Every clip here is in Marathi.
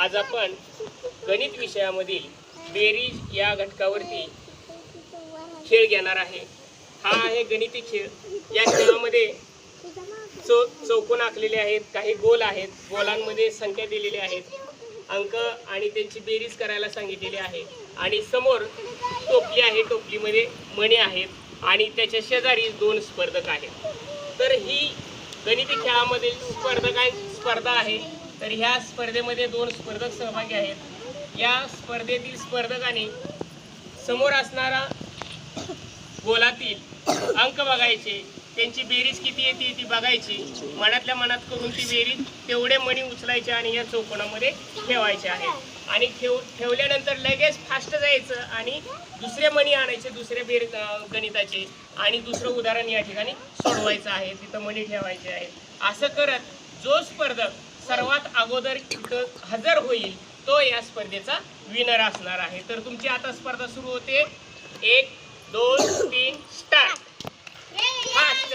आज आपण गणित विषयामधील बेरीज या घटकावरती खेळ घेणार आहे. हा आहे गणिती खेळ. या खेळामध्ये चौ चौकोन आखलेले आहेत काही गोल आहेत गोलांमध्ये संख्या दिलेली आहेत अंक आणि त्यांची बेरीज करायला सांगितलेली आहे. आणि समोर टोपली आहे टोपलीमध्ये मणी आहेत आणि त्याच्या शेजारी दोन स्पर्धक आहेत. तर ही गणिती खेळामधील स्पर्धकां स्पर्धा आहे. तर ह्या स्पर्धेमध्ये दोन स्पर्धक सहभागी आहेत. या स्पर्धेतील स्पर्धकाने समोर असणारा गोलातील अंक बघायचे त्यांची बेरीज किती येते ती बघायची मनातल्या मनात करून ती बेरीज तेवढे मणी उचलायचे आणि या चौकोनामध्ये ठेवायचे आहे आणि ठेव ठेवल्यानंतर लगेच फास्ट जायचं आणि दुसरे मणी आणायचे दुसरे बेर गणिताचे आणि दुसरं उदाहरण या ठिकाणी सोडवायचं आहे. तिथं मणी ठेवायचे आहे असं करत जो स्पर्धक सर्वात अगोदर इथं हजर होईल तो या स्पर्धेचा विनर असणार आहे. तर तुमची आता स्पर्धा सुरू होते. एक दोन तीन स्टार्ट फास्ट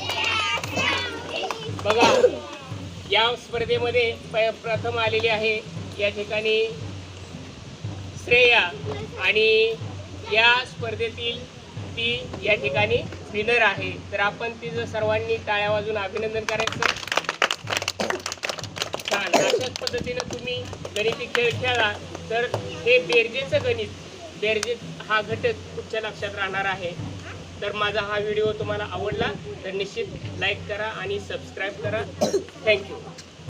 बघा या स्पर्धेमध्ये प- प्रथम आलेली आहे या ठिकाणी श्रेया आणि या स्पर्धेतील ती या ठिकाणी विनर आहे. तर आपण तिचं सर्वांनी टाळ्या वाजून अभिनंदन करायचं. छान. अशाच पद्धतीनं तुम्ही गणिती खेळ खेळला तर हे बेरजेचं गणित बेरजेत हा घटक तुमच्या लक्षात राहणार आहे. तर माझा हा व्हिडिओ तुम्हाला आवडला तर निश्चित लाईक करा आणि सबस्क्राईब करा. थँक्यू